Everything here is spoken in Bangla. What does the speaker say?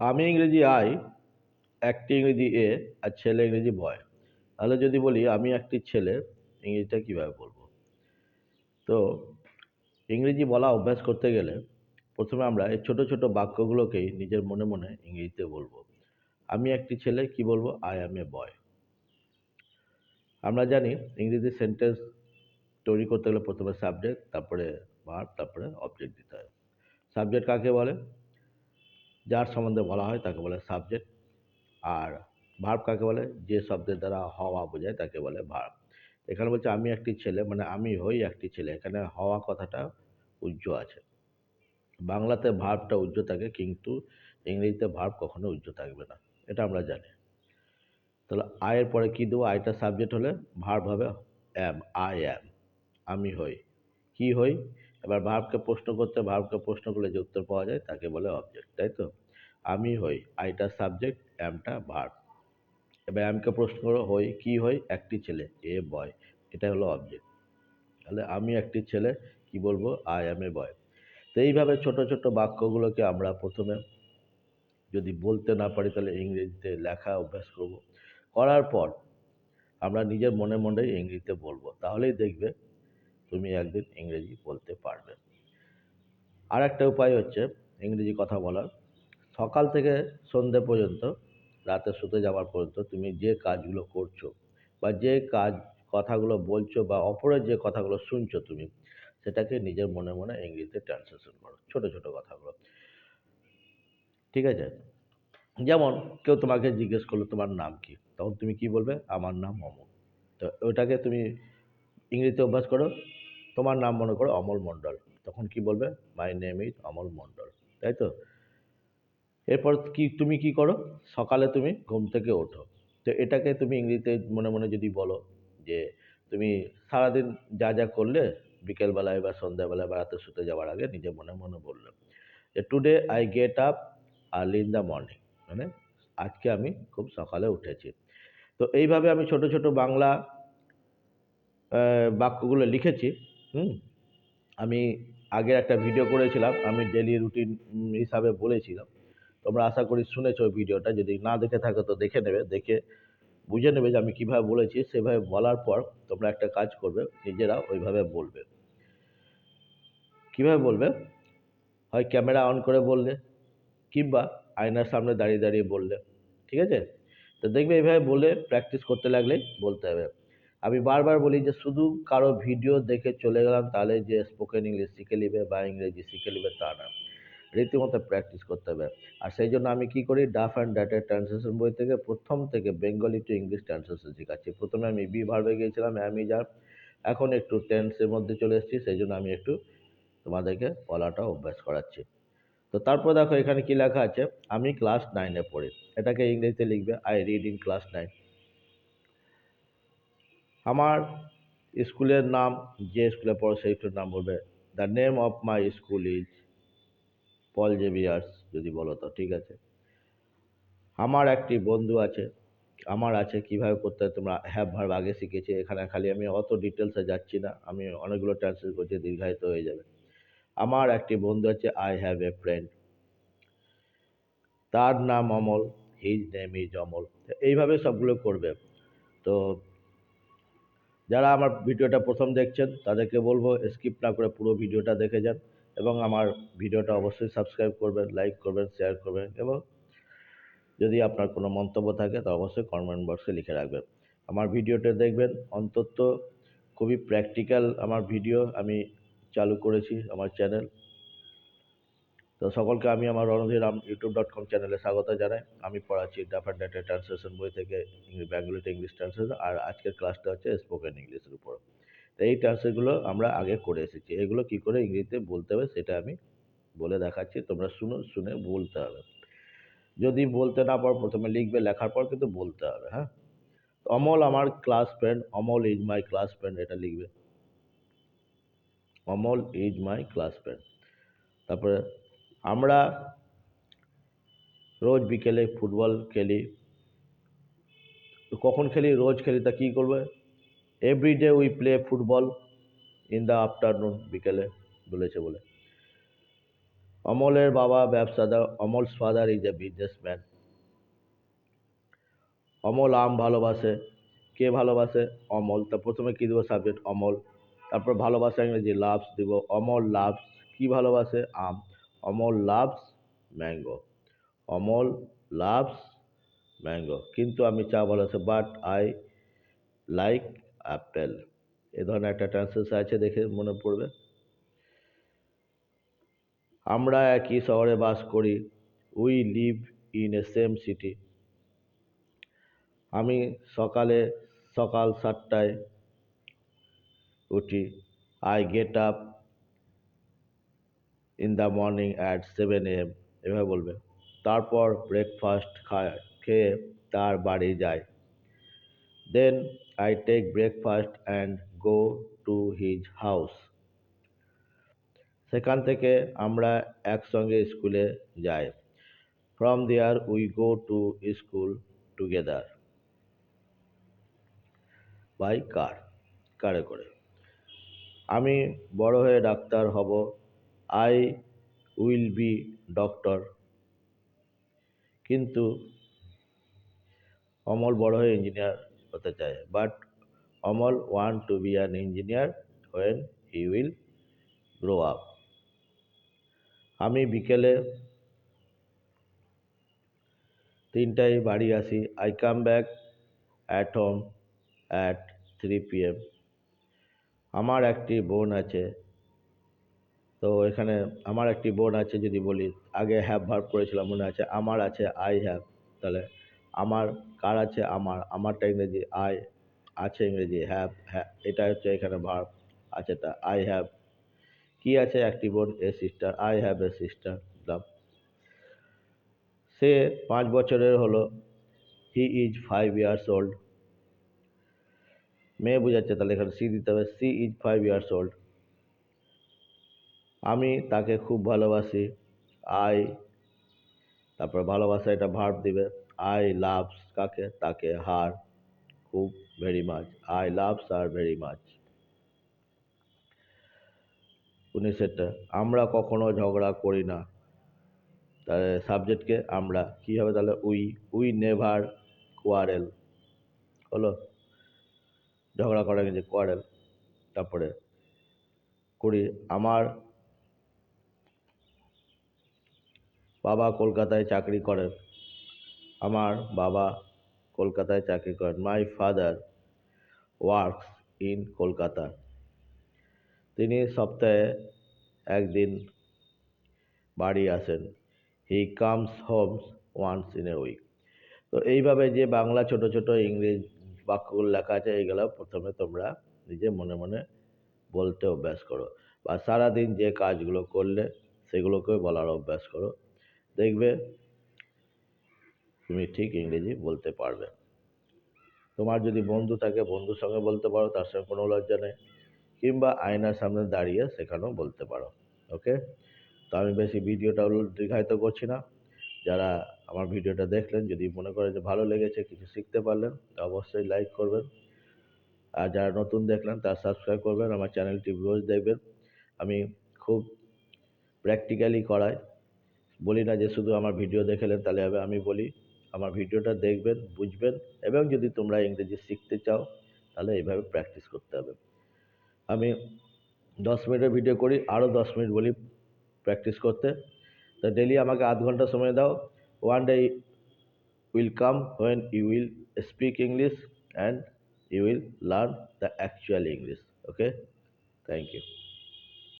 আমি ইংরেজি আই, একটি ইংরেজি এ, আর ছেলে ইংরেজি বয়। তাহলে যদি বলি আমি একটি ছেলে, ইংরেজিটা কীভাবে বলব? তো ইংরেজি বলা অভ্যাস করতে গেলে প্রথমে আমরা এই ছোটো ছোটো বাক্যগুলোকেই নিজের মনে মনে ইংরেজিতে বলব। আমি একটি ছেলে, কি বলব? আই অ্যাম এ বয় আমরা জানি ইংরেজি সেন্টেন্স তৈরি করতে গেলে প্রথমে সাবজেক্ট তারপরে ভার্ব তারপরে অবজেক্ট দিতে হয়। সাবজেক্ট কাকে বলে? যার সম্বন্ধে বলা হয় তাকে বলে সাবজেক্ট আর ভার্ব কাকে বলে? যে শব্দের দ্বারা হওয়া বোঝায় তাকে বলে ভার্ব এখানে বলছে, আমি একটি ছেলে মানে আমি হই একটি ছেলে। এখানে হওয়া কথাটা উজ্জ্ব আছে। বাংলাতে ভার্বটা উজ্জ্ব থাকে, কিন্তু ইংরেজিতে ভার্ব কখনো উজ্জ্ব থাকবে না। এটা আমরা জানি। তাহলে আয়ের পরে কী দেবো? আয়টা সাবজেক্ট হলে ভার্ব হবে অ্যাম আই অ্যাম আমি হই। কি হই? এবার ভার্বকে প্রশ্ন করতে ভার্বকে প্রশ্ন করলে যে উত্তর পাওয়া যায় তাকে বলে অবজেক্ট তাই তো? আমি হই, আইটা সাবজেক্ট, অ্যামটা ভার্ব। এবার অ্যামকে প্রশ্ন করো, হই কি হই? একটি ছেলে, এ বয়। এটা হলো অবজেক্ট তাহলে আমি একটি ছেলে, কি বলব? আই অ্যাম এ বয় তো এইভাবে ছোট ছোট বাক্যগুলোকে আমরা প্রথমে যদি বলতে না পারি, তাহলে ইংরেজিতে লেখা অভ্যাস করব। করার পর আমরা নিজের মনে মনে ইংরেজিতে বলব। তাহলেই দেখবে তুমি একদিন ইংরেজি বলতে পারবে। আর একটা উপায় হচ্ছে ইংরেজি কথা বলার। সকাল থেকে সন্ধে পর্যন্ত, রাতে শুতে যাওয়ার পর্যন্ত তুমি যে কাজগুলো করছ বা যে কাজ, কথাগুলো বলছো বা অপরের যে কথাগুলো শুনছো তুমি, সেটাকে নিজের মনে মনে ইংরেজিতে ট্রান্সলেশন করো, ছোটো ছোটো কথাগুলো। ঠিক আছে? যেমন কেউ তোমাকে জিজ্ঞেস করল, তোমার নাম কি? তখন তুমি কি বলবে? আমার নাম অমল। তো ওটাকে তুমি ইংরেজিতে অভ্যাস করো, তোমার নাম মনে করো অমল মণ্ডল। তখন কি বলবে? My name is Amal Mondal. তাই তো? এরপর কি, তুমি কি করো? সকালে তুমি ঘুম থেকে ওঠো। তো এটাকে তুমি ইংরেজিতে মনে মনে যদি বলো যে, তুমি সারাদিন যা যা করলে, বিকেলবেলায় বা সন্ধ্যাবেলায় বা রাতে শুতে যাওয়ার আগে নিজে মনে মনে বলল। যে today I get up early in the morning মানে আজকে আমি খুব সকালে উঠেছি। তো এইভাবে আমি ছোট ছোট বাংলা বাক্যগুলো লিখেছি, হুম? আমি আগের একটা ভিডিও করেছিলাম, আমি ডেলি রুটিন হিসাবে বলেছিলাম। তোমরা আশা করি শুনেছো ওই ভিডিওটা। যদি না দেখে থাকো তো দেখে নেবে। দেখে বুঝে নেবে যে আমি কীভাবে বলেছি। সেভাবে বলার পর তোমরা একটা কাজ করবে, নিজেরা ওইভাবে বলবে। কীভাবে বলবে? হয় ক্যামেরা অন করে বললে, কিংবা আয়নার সামনে দাঁড়িয়ে দাঁড়িয়ে বললে, ঠিক আছে? তো দেখবে এইভাবে বলে প্র্যাকটিস করতে লাগলেই বলতে হবে। আমি বারবার বলি যে শুধু কারও ভিডিও দেখে চলে গেলাম, তাহলে যে স্পোকেন ইংলিশ শিখে নেবে বা ইংরেজি শিখে নেবে তা না। রীতিমতো প্র্যাকটিস করতে হবে। আর সেই জন্য আমি কী করি ডাফ অ্যান্ড ডাটা ট্রান্সলেশন বই থেকে প্রথম থেকে বেঙ্গলি টু ইংলিশ ট্রান্সলেশন শেখাচ্ছি। প্রথমে আমি বি ভার্বে গিয়েছিলাম অ্যামি যার এখন একটু টেন্সের মধ্যে চলে এসেছি, সেই জন্য আমি একটু তোমাদেরকে বলাটা অভ্যাস করাচ্ছি। তো তারপর দেখো, এখানে কি লেখা আছে? আমি ক্লাস নাইনে পড়ি। এটাকে ইংরেজিতে লিখবে I read in class nine আমার স্কুলের নাম, যে স্কুলে পড়ো সেই স্কুলের নাম বলবে the name of my school is Paul Xavier's যদি বলো তো, ঠিক আছে? আমার একটি বন্ধু আছে, আমার আছে, কীভাবে করতে হয় তোমরা হ্যাভ ভার্ব আগে শিখেছি, এখানে খালি আমি অত ডিটেলসে যাচ্ছি না, আমি অনেকগুলো ট্রান্সলেট করছি, দীর্ঘায়িত হয়ে যাবে। আমার একটি বন্ধু আছে আই হ্যাভ এ ফ্রেন্ড তার নাম Amal his name is Amal. এইভাবে সবগুলো করবে। তো যারা আমার ভিডিওটা প্রথম দেখছেন, তাদেরকে বলব স্কিপ না করে পুরো ভিডিওটা দেখে যান। এবং আমার ভিডিওটা অবশ্যই সাবস্ক্রাইব করবেন লাইক করবেন শেয়ার করবেন এবং যদি আপনার কোনো মন্তব্য থাকে তা অবশ্যই কমেন্ট বক্সে লিখে রাখবেন। আমার ভিডিওটা দেখবেন, অন্তত খুবই প্র্যাকটিক্যাল আমার ভিডিও আমি চালু করেছি আমার চ্যানেল তো সকলকে আমি আমার রণধীরাম ইউটিউব ডট কম চ্যানেলে স্বাগত জানাই। আমি পড়াচ্ছি ডাফার ডেটা ট্রান্সলেশন বই থেকে বেঙ্গলিতে ইংলিশ ট্রান্সলেশন আর আজকের ক্লাসটা হচ্ছে স্পোকেন ইংলিশের উপর। এই ট্রান্সলেটগুলো আমরা আগে করে এসেছি। এগুলো কী করে ইংরেজিতে বলতে হবে সেটা আমি বলে দেখাচ্ছি, তোমরা শুনো, শুনে বলতে হবে। যদি বলতে না পারো প্রথমে লিখবে, লেখার পর কিন্তু বলতে হবে হ্যাঁ? অমল আমার class friend Amal is my class friend এটা লিখবে। Amal is my class friend তারপরে আমরা রোজ বিকেলে ফুটবল খেলি। কখন খেলি? রোজ খেলি, তা কী করবে? Every day we play football in the afternoon বিকেলে বলেছে বলে। অমলের বাবা ব্যবসাদার, Amal's father is a businessman Amal আম ভালোবাসে। কে ভালোবাসে? অমল। তা প্রথমে কী দেবো সাবজেক্ট অমল। তারপর ভালোবাসা ইংরেজি লাভস দিব। অমল লাভস কী ভালোবাসে? আম। Amal loves mango Amal loves mango কিন্তু আমি চা ভালোবাসি বাট আই লাইক অ্যাপেল এ ধরনের একটা ট্রান্সলেশন আছে দেখে মনে পড়বে। আমরা একই শহরে বাস করি। We live in a same city আমি সকালে সকাল সাতটায় উঠি। I get up in the morning at seven AM এভাবে বলবে। তারপর ব্রেকফাস্ট খায়, খেয়ে তার বাড়ি যায়। Then I take breakfast and go to his house সেখান থেকে আমরা একসঙ্গে স্কুলে যাই। From there we go to school together by car কারে করে। আমি বড় হয়ে ডাক্তার হব। আই উইল বি ডক্টর কিন্তু অমল বড় হয়ে ইঞ্জিনিয়ার হতে চায়। But Amal want to be an engineer when he will grow up আমি বিকেলে তিনটায় বাড়ি আসি। I come back at home at three PM আমার একটি বোন আছে। তো এখানে আমার একটি বোন আছে যদি বলি, আগে হ্যাভ ভার্ব করেছিলাম, মনে আছে, আমার আছে আই হ্যাভ তাহলে আমার কার আছে? আমার। আমারটা ইংরেজি। আই আছে ইংরেজি। হ্যাভ হ্যাঁ এটা হচ্ছে এখানে ভার্ব আছেটা আই হ্যাভ কি আছে? একটি বোন a sister I have a sister love সে পাঁচ বছরের হলো। He is five years old মেয়ে বোঝাচ্ছে তাহলে এখানে সি দিতে হবে। She is five years old আমি তাকে খুব ভালোবাসি। আই তারপর ভালোবাসা এটা ভার্ব দিবে। আই লাভস কাকে, তাকে হার খুব ভেরি মাচ আই লাভস আর ভেরি মাচ উনিশেরটা আমরা কখনো ঝগড়া করি না। তাহলে সাবজেক্টকে আমরা, কী হবে তাহলে? উই উই নেভার কোয়ারেল হলো ঝগড়া করা গেছে কোয়ারেল তারপরে করি। আমার বাবা কলকাতায় চাকরি করেন আমার বাবা কলকাতায় চাকরি করেন। My father works in Kolkata. তিনি সপ্তাহে একদিন বাড়ি আসেন। He comes homes once in a week তো এইভাবে যে বাংলা ছোট ছোট ইংরেজ বাক্যগুলো লেখা আছে, এইগুলো প্রথমে তোমরা নিজে মনে মনে বলতে অভ্যাস করো। বা সারাদিন যে কাজগুলো করলে, সেগুলোকে বলার অভ্যাস করো। দেখবে তুমি ঠিক ইংরেজি বলতে পারবে। তোমার যদি বন্ধু থাকে, বন্ধুর সঙ্গে বলতে পারো, তার সঙ্গে কোনো লজ্জা নেই। কিংবা আয়নার সামনে দাঁড়িয়ে সেখানেও বলতে পারো, ওকে? তো আমি বেশি ভিডিওটা দীর্ঘায়িত করছি না। যারা আমার ভিডিওটা দেখলেন, যদি মনে করে যে ভালো লেগেছে, কিছু শিখতে পারলেন অবশ্যই লাইক করবেন। আর যারা নতুন দেখলেন, তারা সাবস্ক্রাইব করবেন, আমার চ্যানেলটি রোজ দেখবেন। আমি খুব প্র্যাকটিক্যালি করাই। বলি না যে শুধু আমার ভিডিও দেখেলেন তাহলে হবে আমি বলি। আমার ভিডিওটা দেখবেন, বুঝবেন এবং যদি তোমরা ইংরেজি শিখতে চাও, তাহলে এইভাবে প্র্যাকটিস করতে হবে। আমি দশ মিনিটের ভিডিও করি, আরও দশ মিনিট বলি প্র্যাকটিস করতে। তো ডেলি আমাকে আধ ঘণ্টা সময় দাও। One day will come when you will speak English and you will learn the actual English okay thank you